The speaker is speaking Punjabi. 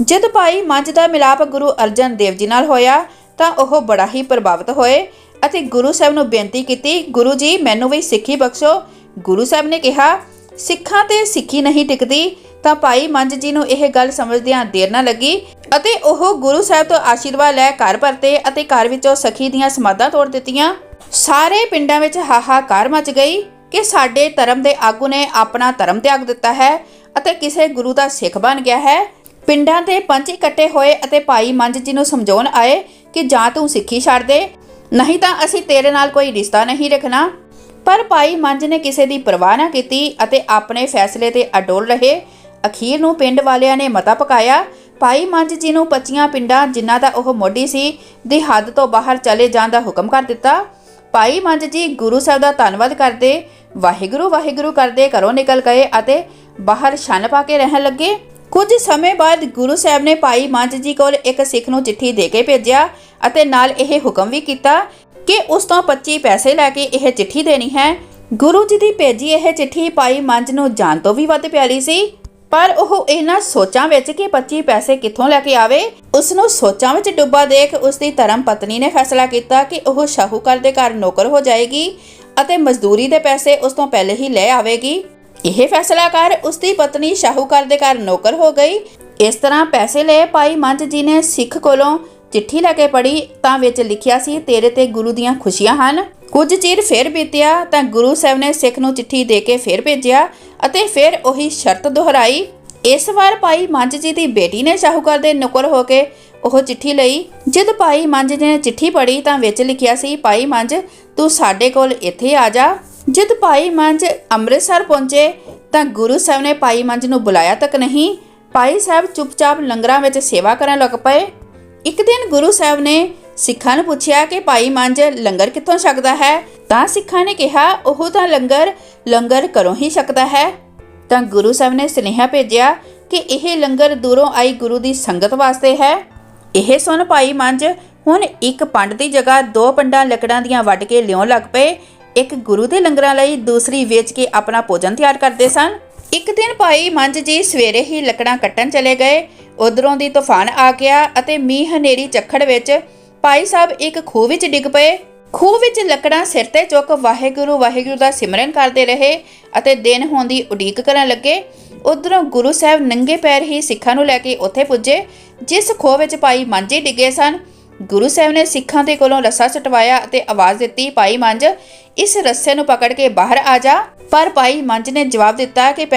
ਜਦ ਭਾਈ ਮੰਜ ਦਾ ਮਿਲਾਪ ਗੁਰੂ ਅਰਜਨ ਦੇਵ ਜੀ ਨਾਲ ਹੋਇਆ, ਤਾਂ ਉਹ ਬੜਾ ਹੀ ਪ੍ਰਭਾਵਿਤ ਹੋਏ ਅਤੇ ਗੁਰੂ ਸਾਹਿਬ ਨੂੰ ਬੇਨਤੀ ਕੀਤੀ, ਗੁਰੂ ਜੀ, ਮੈਨੂੰ ਵੀ ਸਿੱਖੀ ਬਖਸ਼ੋ। ਗੁਰੂ ਸਾਹਿਬ ਨੇ ਕਿਹਾ, ਸਿੱਖਾਂ ਤੇ ਸਿੱਖੀ ਨਹੀਂ ਟਿਕਦੀ। ਤਾਂ ਭਾਈ ਮੰਜ ਜੀ ਨੂੰ ਇਹ ਗੱਲ ਸਮਝਦਿਆਂ ਦੇਰ ਨਾ ਲੱਗੀ ਅਤੇ ਉਹ ਗੁਰੂ ਸਾਹਿਬ ਤੋਂ ਆਸ਼ੀਰਵਾਦ ਲੈ ਘਰ ਪਰਤੇ ਅਤੇ ਘਰ ਵਿੱਚੋਂ ਸਖੀ ਦੀਆਂ ਸਮਾਧਾਂ ਤੋੜ ਦਿੱਤੀਆਂ। ਸਾਰੇ ਪਿੰਡਾਂ ਵਿੱਚ ਹਾਹਾਕਾਰ ਮਚ ਗਈ ਕਿ ਸਾਡੇ ਧਰਮ ਦੇ ਆਗੂ ਨੇ ਆਪਣਾ ਧਰਮ ਤਿਆਗ ਦਿੱਤਾ ਹੈ ਅਤੇ ਕਿਸੇ ਗੁਰੂ ਦਾ ਸਿੱਖ ਬਣ ਗਿਆ ਹੈ। ਪਿੰਡਾਂ ਦੇ ਪੰਚ ਇਕੱਠੇ ਹੋਏ ਅਤੇ ਭਾਈ ਮੰਜ ਜੀ ਨੂੰ ਸਮਝਾਉਣ ਆਏ ਕਿ ਜਾਂ ਤੂੰ ਸਿੱਖੀ ਛੱਡ ਦੇ, ਨਹੀਂ ਤਾਂ ਅਸੀਂ ਤੇਰੇ ਨਾਲ ਕੋਈ ਰਿਸ਼ਤਾ ਨਹੀਂ ਰੱਖਣਾ। ਪਰ ਭਾਈ ਮੰਜ ਨੇ ਕਿਸੇ ਦੀ ਪਰਵਾਹ ਨਾ ਕੀਤੀ ਅਤੇ ਆਪਣੇ ਫੈਸਲੇ ਤੇ ਅਡੋਲ ਰਹੇ। ਅਖੀਰ ਨੂੰ ਪਿੰਡ ਵਾਲਿਆਂ ਨੇ ਮਤਾ ਪਕਾਇਆ। ਭਾਈ ਮੰਜ ਜੀ ਨੂੰ 25 ਪਿੰਡਾਂ ਜਿਨ੍ਹਾਂ ਦਾ ਉਹ ਮੋਢੀ ਸੀ, ਦੀ ਹੱਦ ਤੋਂ ਬਾਹਰ ਚਲੇ ਜਾਣ ਦਾ ਹੁਕਮ ਕਰ ਦਿੱਤਾ। ਭਾਈ ਮੰਜ ਜੀ ਗੁਰੂ ਸਾਹਿਬ ਦਾ ਧੰਨਵਾਦ ਕਰਦੇ, ਵਾਹਿਗੁਰੂ ਵਾਹਿਗੁਰੂ ਕਰਦੇ ਘਰੋਂ ਨਿਕਲ ਗਏ ਅਤੇ ਬਾਹਰ ਛੰਨ ਪਾ ਕੇ ਰਹਿਣ ਲੱਗੇ। ਕੁਝ ਸਮੇਂ ਬਾਅਦ ਗੁਰੂ ਸਾਹਿਬ ਨੇ ਭਾਈ ਮੰਝ ਜੀ ਕੋਲ ਇੱਕ ਸਿੱਖ ਨੂੰ ਚਿੱਠੀ ਦੇ ਕੇ ਭੇਜਿਆ ਅਤੇ ਨਾਲ ਇਹ ਹੁਕਮ ਵੀ ਕੀਤਾ ਕਿ ਉਸ ਤੋਂ 25 ਪੈਸੇ ਲੈ ਕੇ ਇਹ ਚਿੱਠੀ ਦੇਣੀ ਹੈ। ਗੁਰੂ ਜੀ ਦੀ ਭੇਜੀ ਇਹ ਚਿੱਠੀ ਭਾਈ ਮੰਝ ਨੂੰ ਜਾਣ ਤੋਂ ਵੀ ਵੱਧ ਪਿਆਰੀ ਸੀ, ਪਰ ਉਹ ਇਹਨਾਂ ਸੋਚਾਂ ਵਿੱਚ ਕਿ 25 ਪੈਸੇ ਕਿੱਥੋਂ ਲੈ ਕੇ ਆਵੇ, ਉਸ ਨੂੰ ਸੋਚਾਂ ਵਿੱਚ ਡੁੱਬਾ ਦੇਖ ਉਸ ਦੀ ਧਰਮ ਪਤਨੀ ਨੇ ਫੈਸਲਾ ਕੀਤਾ ਕਿ ਉਹ ਸ਼ਾਹੂਕਾਰ ਦੇ ਘਰ ਨੌਕਰ ਹੋ ਜਾਏਗੀ ਅਤੇ ਮਜ਼ਦੂਰੀ ਦੇ ਪੈਸੇ ਉਸ ਤੋਂ ਪਹਿਲੇ ਹੀ ਲੈ ਆਵੇਗੀ। ਇਹ ਫੈਸਲਾ ਕਰ ਉਸ ਦੀ ਪਤਨੀ ਸ਼ਾਹੂਕਾਰ ਦੇ ਘਰ ਨੌਕਰ ਹੋ ਗਈ। ਇਸ ਤਰ੍ਹਾਂ ਪੈਸੇ ਲਏ ਭਾਈ ਮੰਜ ਜੀ ਨੇ ਸਿੱਖ ਕੋਲੋਂ ਚਿੱਠੀ ਲੈ ਕੇ ਪੜ੍ਹੀ, ਤਾਂ ਵਿੱਚ ਲਿਖਿਆ ਸੀ, ਤੇਰੇ ਤੇ ਗੁਰੂ ਦੀਆਂ ਖੁਸ਼ੀਆਂ ਹਨ। ਕੁਝ ਚਿਰ ਫਿਰ ਬੀਤਿਆ, ਤਾਂ ਗੁਰੂ ਸਾਹਿਬ ਨੇ ਸਿੱਖ ਨੂੰ ਚਿੱਠੀ ਦੇ ਕੇ ਫਿਰ ਭੇਜਿਆ ਅਤੇ ਫਿਰ ਉਹੀ ਸ਼ਰਤ ਦੁਹਰਾਈ। ਇਸ ਵਾਰ ਭਾਈ ਮੰਜ ਜੀ ਦੀ ਬੇਟੀ ਨੇ ਸ਼ਾਹੂਕਾਰ ਦੇ ਨੌਕਰ ਹੋ ਕੇ ਉਹ ਚਿੱਠੀ ਲਈ। ਜਦ ਭਾਈ ਮੰਜ ਨੇ ਚਿੱਠੀ ਪੜ੍ਹੀ, ਤਾਂ ਵਿੱਚ ਲਿਖਿਆ ਸੀ, ਭਾਈ ਮੰਜ ਤੂੰ ਸਾਡੇ ਕੋਲ ਇੱਥੇ ਆ ਜਾ। ਜਦ ਭਾਈ ਮੰਜ ਅੰਮ੍ਰਿਤਸਰ ਪਹੁੰਚੇ ਤਾਂ ਗੁਰੂ ਸਾਹਿਬ ਨੇ ਭਾਈ ਮੰਜ ਨੂੰ ਬੁਲਾਇਆ ਤੱਕ ਨਹੀਂ, ਭਾਈ ਸਾਹਿਬ ਚੁੱਪਚਾਪ ਲੰਗਰਾਂ ਵਿੱਚ ਸੇਵਾ ਕਰਨ ਲੱਗ ਪਏ। ਇੱਕ ਦਿਨ ਗੁਰੂ ਸਾਹਿਬ ਨੇ ਸਿੱਖਾਂ ਨੂੰ ਪੁੱਛਿਆ ਕਿ ਭਾਈ ਮੰਜ ਲੰਗਰ ਕਿੱਥੋਂ ਛਕਦਾ ਹੈ? ਤਾਂ ਸਿੱਖਾਂ ਨੇ ਕਿਹਾ, ਉਹ ਤਾਂ ਲੰਗਰ ਲੰਗਰ ਘਰੋਂ ਹੀ ਛਕਦਾ ਹੈ। ਤਾਂ ਗੁਰੂ ਸਾਹਿਬ ਨੇ ਸੁਨੇਹਾ ਭੇਜਿਆ ਕਿ ਇਹ ਲੰਗਰ ਦੂਰੋਂ ਆਈ ਗੁਰੂ ਦੀ ਸੰਗਤ ਵਾਸਤੇ ਹੈ। ਇਹ ਸੁਣ ਭਾਈ ਮੰਜ ਹੁਣ ਇੱਕ ਪੰਡ ਦੀ ਜਗ੍ਹਾ ਦੋ ਪੰਡਾਂ ਲੱਕੜਾਂ ਦੀਆਂ ਵੱਢ ਕੇ ਲਿਆਉਣ ਲੱਗ ਪਏ। ਇੱਕ ਗੁਰੂ ਦੇ ਲੰਗਰਾਂ ਲਈ ਦੂਸਰੀ ਵੇਚ ਕੇ ਆਪਣਾ ਭੋਜਨ ਤਿਆਰ ਕਰਦੇ ਸਨ। ਇੱਕ ਦਿਨ ਭਾਈ ਮੰਜ ਜੀ ਸਵੇਰੇ ਹੀ ਲੱਕੜਾਂ ਕੱਟਣ ਚਲੇ ਗਏ। ਉਧਰੋਂ ਦੀ ਤੂਫਾਨ ਆ ਗਿਆ ਅਤੇ ਮੀਂਹ ਹਨੇਰੀ ਚੱਖੜ ਵਿੱਚ ਭਾਈ ਸਾਹਿਬ ਇੱਕ ਖੂਹ ਵਿੱਚ ਡਿੱਗ ਪਏ। ਖੂਹ ਵਿੱਚ ਲੱਕੜਾਂ ਸਿਰ ਤੇ ਚੁੱਕ ਵਾਹਿਗੁਰੂ ਵਾਹਿਗੁਰੂ ਦਾ ਸਿਮਰਨ ਕਰਦੇ ਰਹੇ ਅਤੇ ਦਿਨ ਹੋਣ ਦੀ ਉਡੀਕ ਕਰਨ ਲੱਗੇ। ਉਧਰੋਂ ਗੁਰੂ ਸਾਹਿਬ ਨੰਗੇ ਪੈਰ ਹੀ ਸਿੱਖਾਂ ਨੂੰ ਲੈ ਕੇ ਉੱਥੇ ਪੁੱਜੇ, ਜਿਸ ਖੋਹ ਵਿੱਚ ਭਾਈ ਮੰਝੇ ਡਿੱਗੇ ਸਨ। ਗੁਰੂ ਸਾਹਿਬ ਨੇ ਸਿੱਖਾਂ ਦੇ ਕੋਲੋਂ ਰੱਸਾ ਸਟਵਾਇਆ ਅਤੇ ਆਵਾਜ਼ ਦਿੱਤੀ, ਭਾਈ ਮੰਜ ਇਸ ਰੱਸੇ ਨੂੰ ਪਕੜ ਕੇ ਬਾਹਰ ਆ ਜਾ। ਪਰ ਭਾਈ ਮੰਜ ਨੇ ਜਵਾਬ ਦਿੱਤਾ ਕਿ ਪਹਿਲੇ